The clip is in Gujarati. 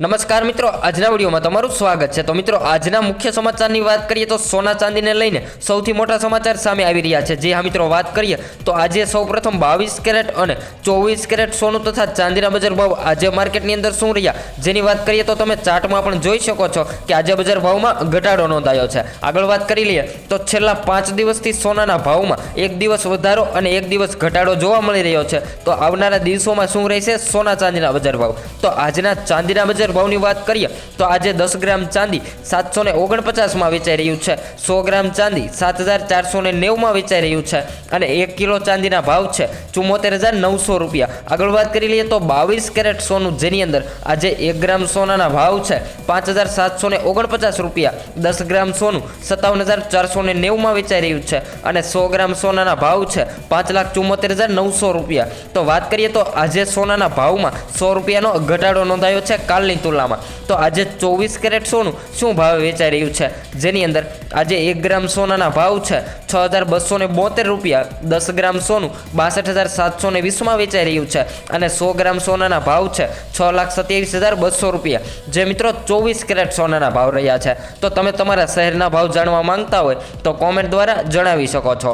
નમસ્કાર મિત્રો, આજના વિડીયોમાં તમારું સ્વાગત છે. તો મિત્રો, આજના મુખ્ય સમાચારની વાત કરીએ તો સોના ચાંદીને લઈને સૌથી મોટા સમાચાર સામે આવી રહ્યા છે. જે હા મિત્રો, વાત કરીએ તો આજે સૌપ્રથમ બાવીસ કેરેટ અને ચોવીસ કેરેટ સોનું તથા ચાંદીના બજાર ભાવ આજે માર્કેટની અંદર શું રહ્યા? જેની વાત કરીએ તો તમે ચાર્ટમાં પણ જોઈ શકો છો કે આજે બજાર ભાવમાં ઘટાડો નોંધાયો છે. આગળ વાત કરી લઈએ તો છેલ્લા પાંચ દિવસથી સોનાના ભાવમાં એક દિવસ વધારો અને એક દિવસ ઘટાડો જોવા મળી રહ્યો છે. તો આવનારા દિવસોમાં શું રહેશે? સોના ચાંદીના બજાર ભાવ. તો આજના ચાંદીના બજાર ભાવની વાત કરીએ, તો આજે દસ ગ્રામ ચાંદી સાતસો ને ઓગણપચાસમાં વેચાઈ રહ્યું છે. સો ગ્રામ ચાંદી સાત હજાર ચારસો ને નેવુંમાં વેચાઈ રહ્યું છે અને એક કિલો ચાંદીના ભાવ છે ચુમ્મોતેર હજાર નવસો રૂપિયા. આગળ વાત કરી લઈએ તો બાવીસ કેરેટ સોનું, જેની અંદર આજે એક ગ્રામ સોનાના ભાવ છે પાંચ હજાર સાતસો ને ઓગણપચાસ રૂપિયા. દસ ગ્રામ સોનું સત્તાવન હજાર ચારસો ને નેવુંમાં વેચાઈ રહ્યું છે અને સો ગ્રામ સોનાના ભાવ છે પાંચ લાખ ચુમ્મોતેર હજાર નવસો રૂપિયા. તો વાત કરીએ તો આજે સોનાના ભાવમાં સો રૂપિયાનો ઘટાડો નોંધાયો છે કાલની તુલનામાં તો આજે ચોવીસ કેરેટ સોનું શું ભાવે વેચાઈ રહ્યું છે? જેની અંદર આજે એક ગ્રામ સોનાના ભાવ છે. છ હજાર બસો ને બોતેર રૂપિયા. દસ ગ્રામ સોનું બાસઠ હજાર સાતસો ને વીસમાં વેચાઈ રહ્યું છે. અને સો ગ્રામ સોનાના ભાવ છે છ લાખ સત્યાવીસ હજાર બસો રૂપિયા. જે મિત્રો ચોવીસ કેરેટ સોનાના ભાવ રહ્યા છે. તો તમે તમારા શહેરના ભાવ જાણવા માંગતા હોય તો કોમેન્ટ દ્વારા જણાવી શકો છો.